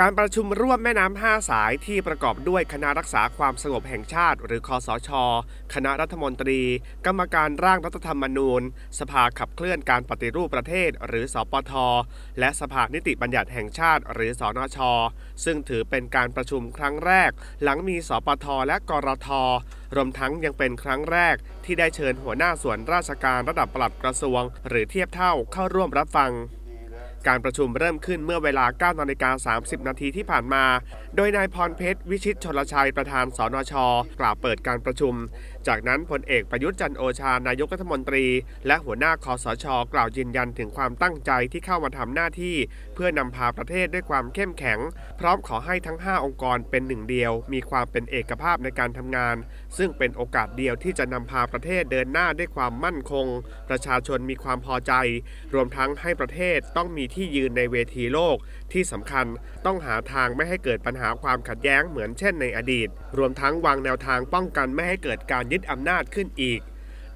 การประชุมร่วมแม่น้ำห้าสายที่ประกอบด้วยคณะรักษาความสงบแห่งชาติ หรือคอสช คณะรัฐมนตรี กรรมการร่างรัฐธรรมนูญ สภาขับเคลื่อนการปฏิรูปประเทศ หรือสปท และสภานิติบัญญัติแห่งชาติ หรือสนช ซึ่งถือเป็นการประชุมครั้งแรก หลังมีสปท และกรท รวมทั้งยังเป็นครั้งแรก ที่ได้เชิญหัวหน้าส่วนราชการระดับปลัดกระทรวง หรือเทียบเท่าเข้าร่วมรับฟัง การประชุมเริ่มขึ้นเมื่อเวลา9นาฬิกา30 นาทีที่ผ่านมา โดยนายพรเพชร วิชิตชนลชัยประธานสนช กล่าวเปิดการประชุม จากนั้นพลเอกประยุทธ์จันโอชานายกรัฐมนตรี และหัวหน้าคอสช กล่าวยืนยันถึงความตั้งใจที่เข้ามาทำหน้าที่ เพื่อนำพาประเทศด้วยความเข้มแข็ง พร้อมขอให้ทั้ง 5 องค์กรเป็นหนึ่งเดียว มีความเป็นเอกภาพในการทำงาน ซึ่งเป็นโอกาสเดียวที่จะนำพาประเทศเดินหน้าด้วยความมั่นคง ประชาชนมีความพอใจ รวมทั้งให้ประเทศต้องมีที่ยืนในเวทีโลก ที่สำคัญต้องหาทางไม่ให้เกิดปัญหาความขัดแย้งเหมือนเช่นในอดีต รวมทั้งวางแนวทางป้องกันไม่ให้เกิดการยึดอำนาจขึ้นอีก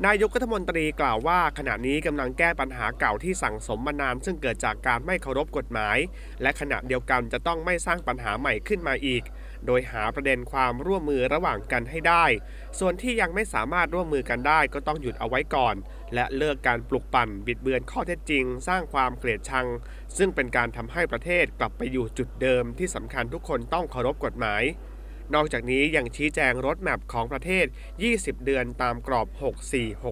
นายกรัฐมนตรีกล่าวว่าขณะนี้กำลังแก้ปัญหาเก่าที่สั่งสมมานาน ซึ่งเกิดจากการไม่เคารพกฎหมาย และขณะเดียวกันจะต้องไม่สร้างปัญหาใหม่ขึ้นมาอีก โดยหาประเด็นความร่วมมือระหว่างกันให้ได้ ส่วนที่ยังไม่สามารถร่วมมือกันได้ก็ต้องหยุดเอาไว้ก่อน และเลิกการปลุกปั่นบิดเบือนข้อเท็จจริง สร้างความเกลียดชัง ซึ่งเป็นการทำให้ประเทศกลับไปอยู่จุดเดิมที่สำคัญทุกคนต้องเคารพกฎหมาย นอกจากนี้ยังชี้แจงรถแมพของประเทศ 20 เดือนตามกรอบ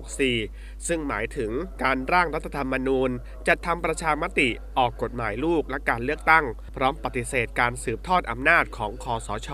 6464 ซึ่งหมายถึงการร่างรัฐธรรมนูญ จัดทำประชามติออกกฎหมายลูกและการเลือกตั้ง พร้อมปฏิเสธการสืบทอดอำนาจของคอสช